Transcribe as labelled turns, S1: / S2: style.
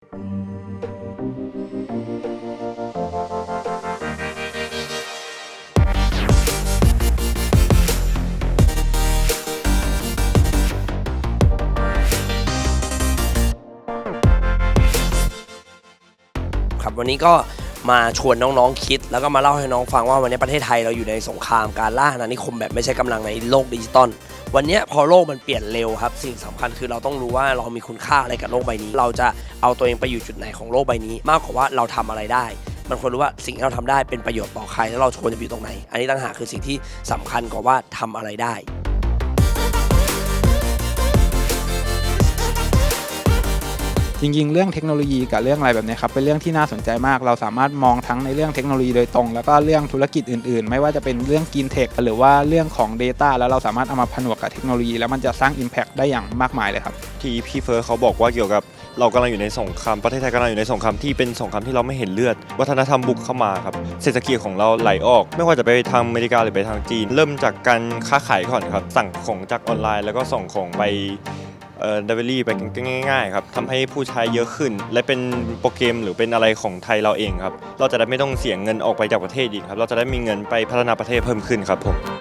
S1: ครับวันนี้ก็ มาชวนน้องๆคิด แล้วก็มาเล่าให้น้องฟังว่าวันนี้ประเทศไทยเราอยู่ในสงครามการล่าอาณานิคมแบบไม่ใช่กำลังในโลกดิจิตอลวันนี้พอโลกมันเปลี่ยนเร็วครับ สิ่งสำคัญคือเราต้องรู้ว่าเรามีคุณค่าอะไรกับโลกใบนี้ เราจะเอาตัวเองไปอยู่จุดไหนของโลกใบนี้ มากกว่าว่าเราทำอะไรได้มันควรรู้ว่าสิ่งที่เราทำได้เป็นประโยชน์ต่อใครแล้วเราควรจะอยู่ตรงไหน อันนี้ต่างหากคือสิ่งที่สำคัญกว่าว่าทำอะไรได้
S2: จริงๆ เรื่องเทคโนโลยีกับเรื่องอะไรแบบนี้ครับเป็นเรื่องที่น่าสนใจมาก เราสามารถมองทั้งในเรื่องเทคโนโลยีโดยตรง แล้วก็เรื่องธุรกิจอื่นๆ ไม่ว่าจะเป็นเรื่องกินเทคหรือว่าเรื่องของ Data แล้วเราสามารถเอามาผนวกกับเทคโนโลยี แล้วมันจะสร้าง Impact ได้อย่างมากมายเลยครับ
S3: ที่พี่เฟิร์สเขาบอกว่าเกี่ยวกับเรากำลังอยู่ในสงครามประเทศไทยกำลังอยู่ในสงครามที่เป็นสงครามที่เราไม่เห็นเลือด วัฒนธรรมบุกเข้ามาครับเศรษฐกิจของเราไหลออก ไม่ว่าจะไปทางอเมริกาหรือไปทางจีน เริ่มจากการค้าขายก่อนครับสั่งของจากออนไลน์ แล้วก็ส่งของไป ดลิเวลลี่ไปง่ายๆครับทำให้ผู้ใช้เยอะขึ้น และเป็นโปรแกรมหรือเป็นอะไรของไทยเราเองครับ เราจะได้ไม่ต้องเสียเงินออกไปจากประเทศอีกครับ เราจะได้มีเงินไปพัฒนาประเทศเพิ่มขึ้นครับผม